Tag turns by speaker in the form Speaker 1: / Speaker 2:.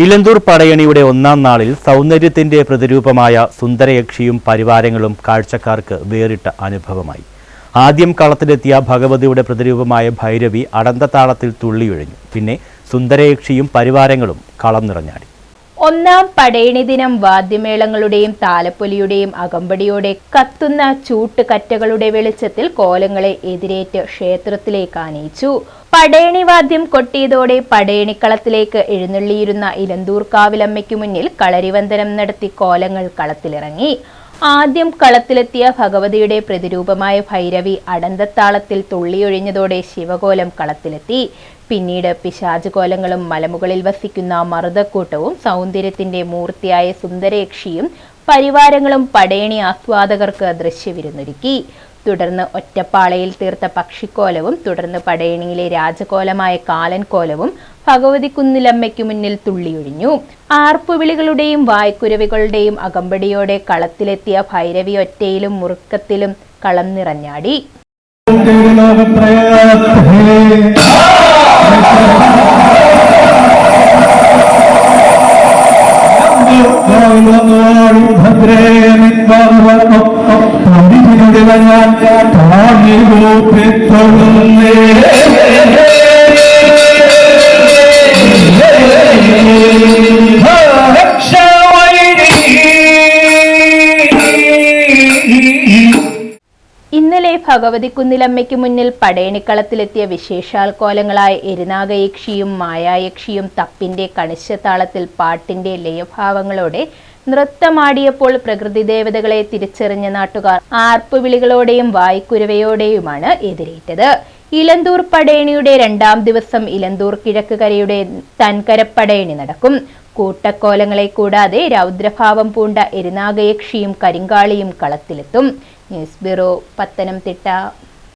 Speaker 1: ഇലന്തൂർ പടയണിയുടെ ഒന്നാം നാളിൽ സൗന്ദര്യത്തിന്റെ പ്രതിരൂപമായ സുന്ദരയക്ഷിയും പരിവാരങ്ങളും കാഴ്ചക്കാർക്ക് വേറിട്ട അനുഭവമായി. ആദ്യം കളത്തിലെത്തിയ ഭഗവതിയുടെ പ്രതിരൂപമായ ഭൈരവി അടന്തതാളത്തിൽ തുള്ളിയൊഴിഞ്ഞു. പിന്നെ സുന്ദരയക്ഷിയും പരിവാരങ്ങളും കളം നിറഞ്ഞാടി.
Speaker 2: ഒന്നാം പടയണി ദിനം വാദ്യമേളങ്ങളുടെയും താലപ്പൊലിയുടെയും അകമ്പടിയോടെ കത്തുന്ന ചൂട്ടുകറ്റകളുടെ വെളിച്ചത്തിൽ കോലങ്ങളെ എതിരേറ്റ് ക്ഷേത്രത്തിലേക്ക് ആനയിച്ചു. പടയണി വാദ്യം കൊട്ടിയതോടെ പടയണിക്കളത്തിലേക്ക് എഴുന്നള്ളിയിരുന്ന ഇലന്തൂർ കാവിലമ്മയ്ക്കു മുന്നിൽ കളരിവന്ദനം നടത്തി കോലങ്ങൾ കളത്തിലിറങ്ങി. ആദ്യം കളത്തിലെത്തിയ ഭഗവതിയുടെ പ്രതിരൂപമായ ഭൈരവി അടന്തത്താളത്തിൽ തുള്ളിയൊഴിഞ്ഞതോടെ ശിവകോലം കളത്തിലെത്തി. പിന്നീട് പിശാചുകോലങ്ങളും മലമുകളിൽ വസിക്കുന്ന മറുതക്കൂട്ടവും സൗന്ദര്യത്തിന്റെ മൂർത്തിയായ സുന്ദരേക്ഷിയും പരിവാരങ്ങളും പടയണി ആസ്വാദകർക്ക് ദൃശ്യവിരുന്നൊരുക്കി. തുടർന്ന് ഒറ്റപ്പാളയിൽ തീർത്ത പക്ഷിക്കോലവും തുടർന്ന് പടയണിയിലെ രാജകോലമായ കാലൻകോലവും ഭഗവതി കുന്നിലമ്മയ്ക്കു മുന്നിൽ തുള്ളിയൊഴിഞ്ഞു. ആർപ്പുവിളികളുടെയും വായ്ക്കുരവികളുടെയും അകമ്പടിയോടെ കളത്തിലെത്തിയ ഭൈരവി ഒറ്റയിലും മുറുക്കത്തിലും കളം നിറഞ്ഞാടി ഇന്നലെ ഭഗവതി കുന്നിലമ്മയ്ക്ക് മുന്നിൽ പടയണിക്കളത്തിലെത്തിയ വിശേഷാൽ കോലങ്ങളായ എരുനാഗയക്ഷിയും മായായക്ഷിയും തപ്പിന്റെ കണിശത്താളത്തിൽ പാട്ടിന്റെ ലയഭാവങ്ങളോടെ നൃത്തമാടിയപ്പോൾ പ്രകൃതി ദേവതകളെ തിരിച്ചറിഞ്ഞ നാട്ടുകാർ ആർപ്പുവിളികളോടെയും വായ്ക്കുരവയോടെയുമാണ് എതിരേറ്റത്. ഇലന്തൂർ പടയണിയുടെ രണ്ടാം ദിവസം ഇലന്തൂർ കിഴക്ക് കരയുടെ തൻകരപ്പടയണി നടക്കും. കൂട്ടക്കോലങ്ങളെ കൂടാതെ രൗദ്രഭാവം പൂണ്ട എരുനാഗയക്ഷിയും കരിങ്കാളിയും കളത്തിലെത്തും. News bureau Pathanamthitta.